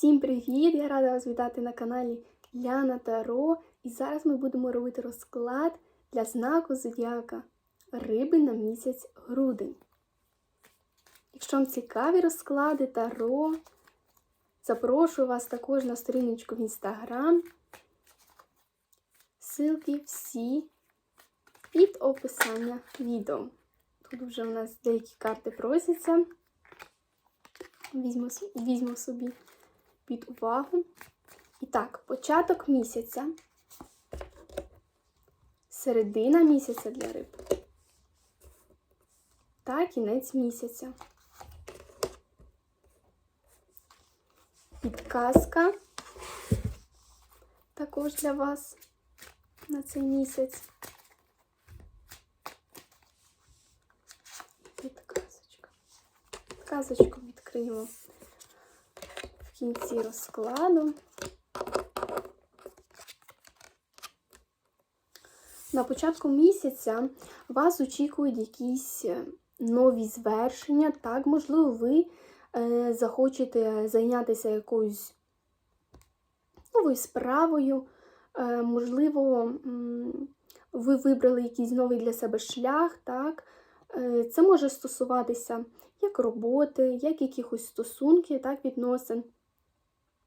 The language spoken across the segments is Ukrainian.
Всім привіт! Я рада вас вітати на каналі Ляна Таро. І зараз ми будемо робити розклад для знаку зодіака Риби на місяць грудень. Якщо вам цікаві розклади Таро, запрошую вас також на сторіночку в інстаграм. Ссылки всі під описання відео. Тут вже у нас деякі карти просяться. Візьму, візьму собі під увагу. І так, початок місяця, середина місяця для риб та кінець місяця. Підказка також для вас на цей місяць. Підказочка. Підказочку відкриємо кінці розкладу. На початку місяця вас очікують якісь е, нові звершення. Так, можливо, ви е, захочете зайнятися якоюсь новою справою. Е, можливо, ви вибрали якийсь новий для себе шлях. Так? Це може стосуватися як роботи, як якихось стосунків, так, відносин.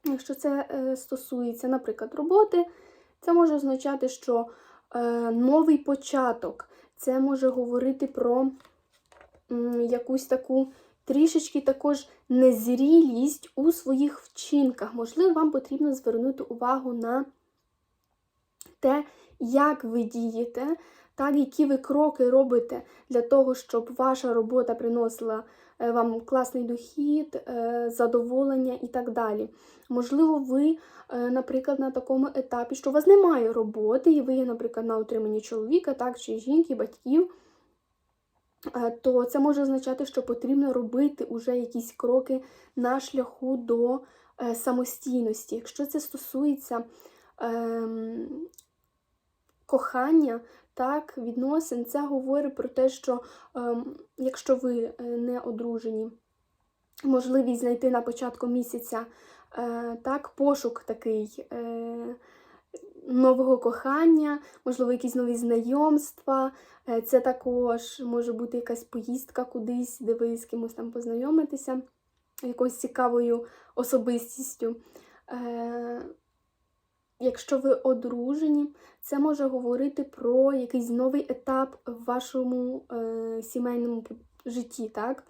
Якщо це е, стосується, наприклад, роботи, це може означати, що е, новий початок, це може говорити про якусь таку трішечки також незрілість у своїх вчинках. Можливо, вам потрібно звернути увагу на те, як ви дієте, так, які ви кроки робите для того, щоб ваша робота приносила вам класний дохід, е, задоволення і так далі. Можливо, ви, е, наприклад, на такому етапі, що у вас немає роботи, і ви є, наприклад, на утриманні чоловіка, так, чи жінки, батьків, е, то це може означати, що потрібно робити уже якісь кроки на шляху до е, самостійності. Якщо це стосується ем, кохання, так, відносин, це говорить про те, що ем, якщо ви е, не одружені, можливість знайти на початку місяця е, так, пошук такий е, нового кохання, можливо, якісь нові знайомства. Е, Це також може бути якась поїздка кудись, де ви з кимось там познайомитеся, якоюсь цікавою особистістю. Якщо ви одружені, це може говорити про якийсь новий етап в вашому е, сімейному житті, так?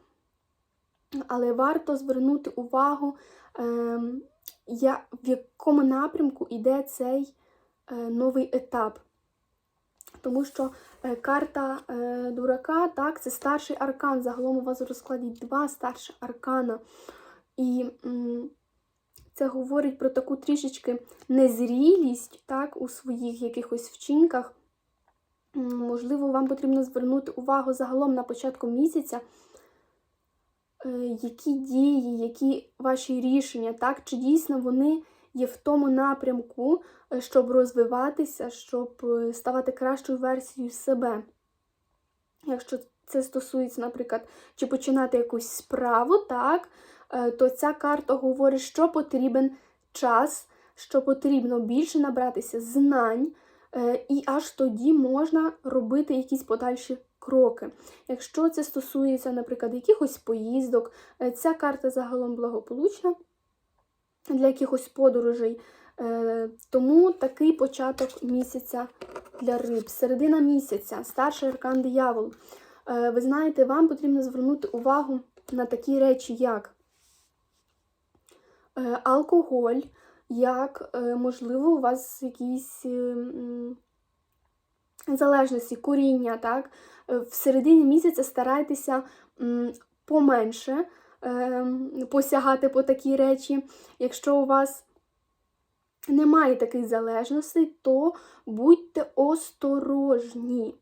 Але варто звернути увагу, е, я, в якому напрямку йде цей е, новий етап. Тому що е, карта е, дурака, так, це старший аркан. Загалом у вас у розкладі два старші аркана. І м, це говорить про таку трішечки незрілість так, у своїх якихось вчинках. Можливо, вам потрібно звернути увагу загалом на початку місяця, е, які дії, які ваші рішення, так, чи дійсно вони є в тому напрямку, е, щоб розвиватися, щоб е, ставати кращою версією себе. Якщо це стосується, наприклад, чи починати якусь справу, так, то ця карта говорить, що потрібен час, що потрібно більше набратися знань, е, і аж тоді можна робити якісь подальші кроки. Якщо це стосується, наприклад, якихось поїздок, е, ця карта загалом благополучна для якихось подорожей. Е, Тому такий початок місяця для риб. Середина місяця, старший аркан диявол. Е, Ви знаєте, вам потрібно звернути увагу на такі речі, як е, алкоголь, як, е, можливо, у вас якісь е, залежності, куріння, так? Е, В середині місяця старайтеся поменше е, посягати по такі речі. Якщо у вас немає таких залежностей, то будьте осторожні.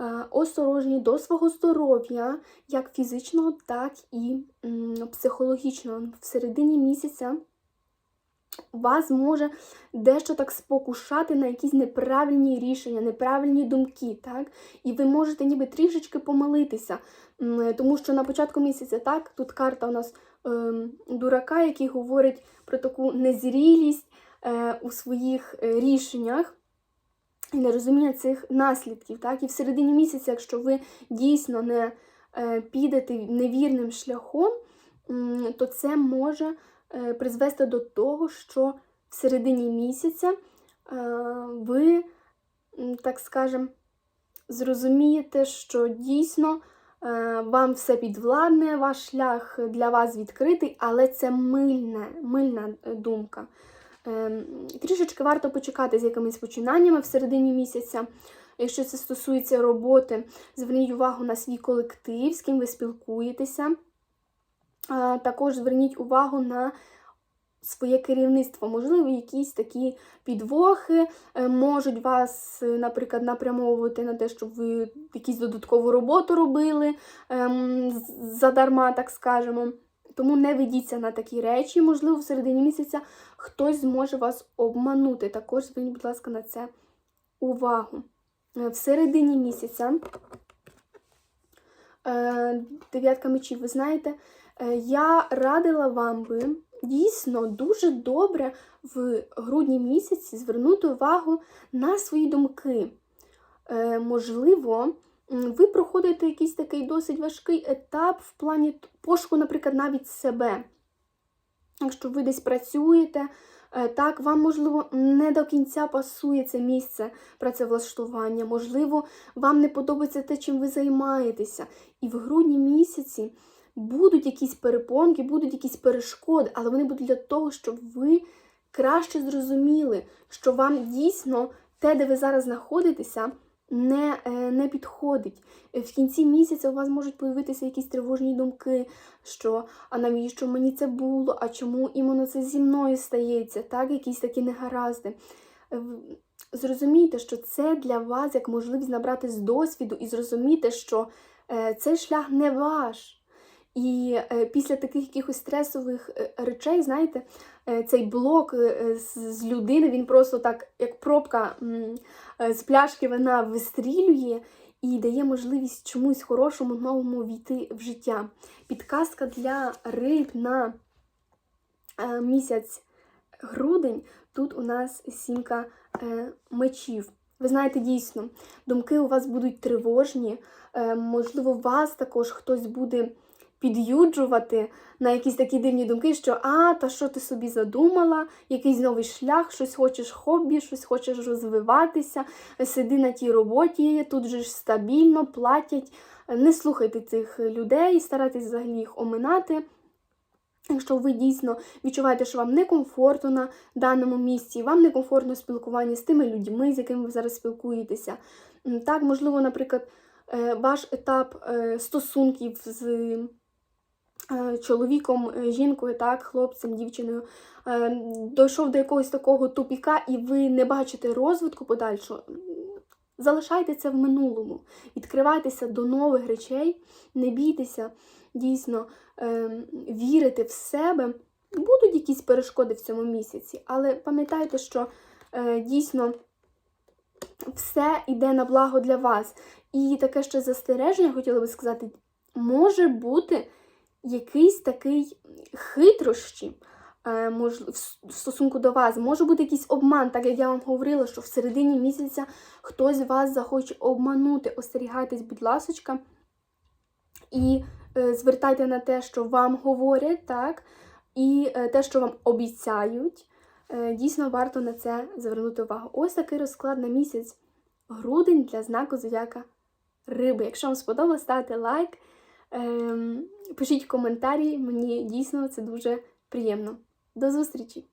Е, Осторожні до свого здоров'я, як фізичного, так і психологічного. В середині місяця вас може дещо так спокушати на якісь неправильні рішення, неправильні думки, так? І ви можете ніби трішечки помилитися, тому що на початку місяця, так, тут карта у нас ем, дурака, який говорить про таку незрілість е, у своїх е, рішеннях і нерозуміння цих наслідків. Так? І в середині місяця, якщо ви дійсно не е, підете невірним шляхом, то це може е, призвести до того, що в середині місяця е, ви, так скажемо, зрозумієте, що дійсно вам все підвладне, ваш шлях для вас відкритий, але це мильна, мильна думка. Ем, Трішечки варто почекати з якимись починаннями в середині місяця. Якщо це стосується роботи, зверніть увагу на свій колектив, з ким ви спілкуєтеся. Також зверніть увагу на своє керівництво. Можливо, якісь такі підвохи е, можуть вас, е, наприклад, напрямовувати на те, щоб ви якусь додаткову роботу робили ем, задарма, так скажемо. Тому не ведіться на такі речі. Можливо, в середині місяця хтось зможе вас обманути. Також зверніть, будь ласка, на це увагу. Е, В середині місяця е, дев'ятка мечів, ви знаєте, е, я радила вам би дійсно дуже добре в грудні місяці звернути увагу на свої думки. Можливо, ви проходите якийсь такий досить важкий етап в плані пошуку, наприклад, навіть себе. Якщо ви десь працюєте, е, так, вам, можливо, не до кінця пасує це місце працевлаштування, можливо, вам не подобається те, чим ви займаєтеся. І в грудні місяці будуть якісь перепонки, будуть якісь перешкоди, але вони будуть для того, щоб ви краще зрозуміли, що вам дійсно те, де ви зараз знаходитеся, не, е, не підходить. Е, В кінці місяця у вас можуть появитися якісь тривожні думки, що а навіщо мені це було, а чому іменно це зі мною стається, так, якісь такі негаразди. Е, Зрозумійте, що це для вас як можливість набрати з досвіду і зрозуміти, що цей шлях не ваш. І е, після таких якихось стресових е, речей, знаєте, е, цей блок з, людини, він просто так, як пробка з пляшки вина вистрілює і дає можливість чомусь хорошому новому війти в життя. Підказка для риб на місяць грудень. Тут у нас сімка мечів. Ви знаєте, дійсно, думки у вас будуть тривожні. Можливо, вас також хтось буде під'юджувати на якісь такі дивні думки, що а, та що ти собі задумала, якийсь новий шлях, щось хочеш хобі, щось хочеш розвиватися, сиди на тій роботі, тут же ж стабільно, платять. Не слухайте цих людей, старайтесь взагалі їх оминати. Якщо ви дійсно відчуваєте, що вам некомфортно на даному місці, вам некомфортно спілкування з тими людьми, з якими ви зараз спілкуєтеся. Так, можливо, наприклад, е, ваш етап е, стосунків з чоловіком, е, жінкою, так, хлопцем, дівчиною, е, дійшов до якогось такого тупіка, і ви не бачите розвитку подальшого. м, Залишайте це в минулому, відкривайтеся до нових речей, не бійтеся дійсно е, вірити в себе. Будуть якісь перешкоди в цьому місяці, але пам'ятайте, що е, дійсно все йде на благо для вас. І таке ще застереження, хотіла би сказати, може бути якийсь такий хитрощі е, в стосунку до вас, може бути якийсь обман, так як я вам говорила, що в середині місяця хтось вас захоче обманути. Остерігайтесь, будь ласочка, і е, звертайте на те, що вам говорять, так, і е, те, що вам обіцяють. Дійсно, варто на це звернути увагу. Ось такий розклад на місяць грудень для знаку зодіака риби. Якщо вам сподобалось, ставте лайк, ем, пишіть коментарі, мені дійсно це дуже приємно. До зустрічі!